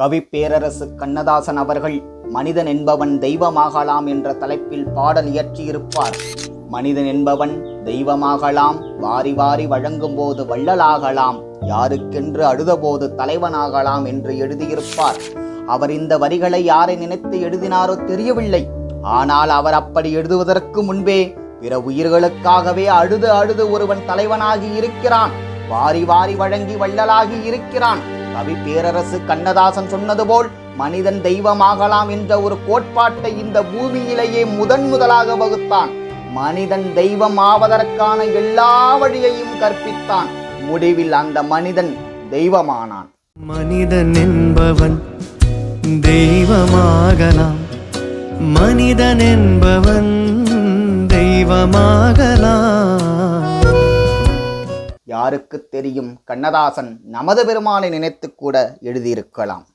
கவி பேரரசு கண்ணதாசன் அவர்கள் மனிதன் என்பவன் தெய்வமாகலாம் என்ற தலைப்பில் பாடல் இயற்றியிருப்பார். மனிதன் என்பவன் தெய்வமாகலாம் வாரி வாரி வழங்கும் போது வள்ளலாகலாம் யாருக்கென்று அழுதபோது தலைவனாகலாம் என்று எழுதியிருப்பார். அவர் இந்த வரிகளை யாரை நினைத்து எழுதினாரோ தெரியவில்லை. ஆனால் அவர் அப்படி எழுதுவதற்கு முன்பே பிற உயிர்களுக்காகவே அழுது அழுது ஒருவன் தலைவனாகி இருக்கிறான். வாரி வாரி வழங்கி வள்ளலாகி இருக்கிறான். கவி பேரரசு கண்ணதாசன் சொன்னது போல் மனிதன் தெய்வமாகலாம் என்ற ஒரு கோட்பாட்டை இந்த பூமியிலேயே முதன் முதலாக வகுத்தான். மனிதன் தெய்வம் ஆவதற்கான எல்லா வழியையும் கற்பித்தான். முடிவில் அந்த மனிதன் தெய்வமானான். மனிதன் என்பவன் தெய்வமாகலாம். மனிதன் என்பவன் தெய்வமாக யாருக்கு தெரியும் கண்ணதாசன் நமது பெருமானை நினைத்து கூட எழுதியிருக்கலாம்.